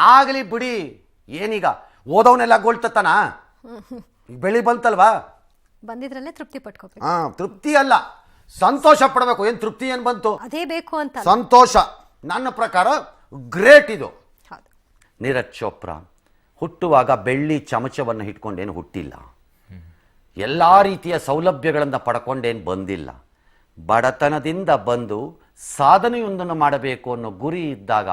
ಆಗಲಿ ಬಿಡಿ ಏನೀಗ? ಓದವನೆಲ್ಲ ಗೋಳ್ತತ್ತಾನ? ಬೆಳಿ ಬಂತಲ್ವಾ? ಬಂದಿದ್ರಲ್ಲೇ ತೃಪ್ತಿ ಪಟ್ಕೋಬೇಕು. ಹಾ ತೃಪ್ತಿ ಅಲ್ಲ. ಸಂತೋಷ ಪಡಬೇಕು. ಏನು ತೃಪ್ತಿ ಏನು ಬಂತು? ಅದೇ ಬೇಕು ಅಂತ ಸಂತೋಷ. ನನ್ನ ಪ್ರಕಾರ ಗ್ರೇಟ್ ಇದು. ಹೌದು. ನೀರಜ್ ಚೋಪ್ರಾ ಹುಟ್ಟುವಾಗ ಬೆಳ್ಳಿ ಚಮಚವನ್ನು ಇಟ್ಕೊಂಡೇನು ಹುಟ್ಟಿಲ್ಲ. ಎಲ್ಲ ರೀತಿಯ ಸೌಲಭ್ಯಗಳನ್ನು ಪಡ್ಕೊಂಡೇನು ಬಂದಿಲ್ಲ. ಬಡತನದಿಂದ ಬಂದು ಸಾಧನೆಯೊಂದನ್ನು ಮಾಡಬೇಕು ಅನ್ನೋ ಗುರಿ ಇದ್ದಾಗ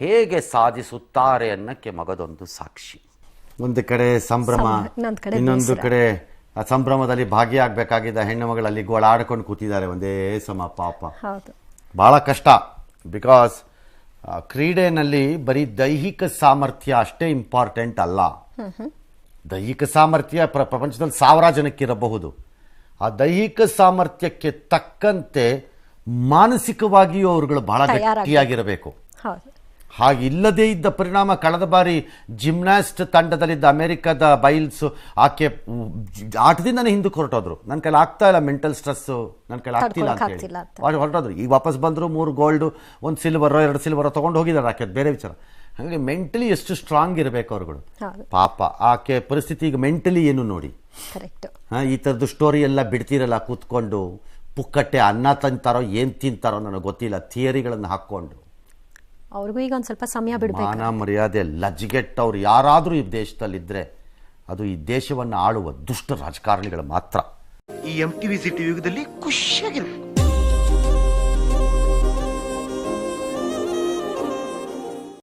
ಹೇಗೆ ಸಾಧಿಸುತ್ತಾರೆ ಅನ್ನಕ್ಕೆ ಮಗದೊಂದು ಸಾಕ್ಷಿ. ಒಂದು ಕಡೆ ಸಂಭ್ರಮ ಇನ್ನೊಂದ್ ಕಡೆ ಆ ಸಂಭ್ರಮದಲ್ಲಿ ಭಾಗಿಯಾಗಬೇಕಾಗಿದ್ದ ಹೆಣ್ಣು ಮಗಳಲ್ಲಿ ಗೋಳಾಡ್ಕೊಂಡು ಕೂತಿದ್ದಾರೆ ಒಂದೇ ಸಮ ಪಾಪ. ಬಹಳ ಭಾಳ ಕಷ್ಟ ಬಿಕಾಸ್ ಕ್ರೀಡೆನಲ್ಲಿ ಬರೀ ದೈಹಿಕ ಸಾಮರ್ಥ್ಯ ಅಷ್ಟೇ ಇಂಪಾರ್ಟೆಂಟ್ ಅಲ್ಲ. ದೈಹಿಕ ಸಾಮರ್ಥ್ಯ ಪ್ರ ಪ್ರಪಂಚದಲ್ಲಿ ಸಾವಿರ ಜನಕ್ಕಿರಬಹುದು ಆ ದೈಹಿಕ ಸಾಮರ್ಥ್ಯಕ್ಕೆ ತಕ್ಕಂತೆ ಮಾನಸಿಕವಾಗಿಯೂ ಅವರುಗಳು ಬಹಳ. ಗಟ್ಟಿಯಾಗಿರಬೇಕು. ಹಾಗಿಲ್ಲದೇ ಇದ್ದ ಪರಿಣಾಮ ಕಳೆದ ಬಾರಿ ಜಿಮ್ನಾಸ್ಟ್ ತಂಡದಲ್ಲಿದ್ದ ಅಮೆರಿಕದ ಬೈಲ್ಸ್ ಆಕೆ ಆಟದಿಂದನೇ ಹಿಂದಕ್ಕೆ ಹೊರಟೋದ್ರು. ನನ್ನ ಕೈಲಿ ಆಗ್ತಾ ಇಲ್ಲ ಮೆಂಟಲ್ ಸ್ಟ್ರೆಸ್ ನನ್ನ ಕೈಲಿ ಆಗ್ತಿಲ್ಲ ಅಂತ. ಹೇಳಿ. ಹೊರಟೋದ್ರು. ಈಗ ವಾಪಸ್ ಬಂದರು ಮೂರು ಗೋಲ್ಡು ಒಂದು ಸಿಲ್ವರ್ ಎರಡು ಸಿಲ್ವರ್ ತಗೊಂಡು ಹೋಗಿದ್ದಾರೆ ಆಕೆ ಬೇರೆ ವಿಚಾರ. ಹಾಗಾಗಿ ಮೆಂಟಲಿ ಎಷ್ಟು ಸ್ಟ್ರಾಂಗ್ ಇರಬೇಕು ಅವರುಗಳು. ಪಾಪ ಆಕೆ ಪರಿಸ್ಥಿತಿ ಈಗ ಮೆಂಟಲಿ ಏನು ನೋಡಿ? ಈ ಥರದ್ದು ಸ್ಟೋರಿ ಎಲ್ಲ ಬಿಡ್ತಿರಲ್ಲ ಕೂತ್ಕೊಂಡು. ಪುಕ್ಕಟ್ಟೆ ಅನ್ನ ತಿಂತಾರೋ ಏನು ತಿಂತಾರೋ ನನಗೆ ಗೊತ್ತಿಲ್ಲ. ಥಿಯರಿಗಳನ್ನು ಹಾಕ್ಕೊಂಡು. ಅವ್ರಿಗೂ ಈಗ ಒಂದು ಸ್ವಲ್ಪ ಸಮಯ ಬಿಡಬೇಕು ಮಾನ ಮರ್ಯಾದೆ ಲಜ್ಜೆಗೆಟ್ಟವ್ರು ಯಾರಾದರೂ ಈ ದೇಶದಲ್ಲಿದ್ದರೆ ಅದು ಈ ದೇಶವನ್ನು ಆಳುವ ದುಷ್ಟ ರಾಜಕಾರಣಿಗಳು ಮಾತ್ರ. ಈ ಎಂ ಟಿ ವಿ ಸಿಟಿ ಯುಗದಲ್ಲಿ ಖುಷಿಯಾಗಿರು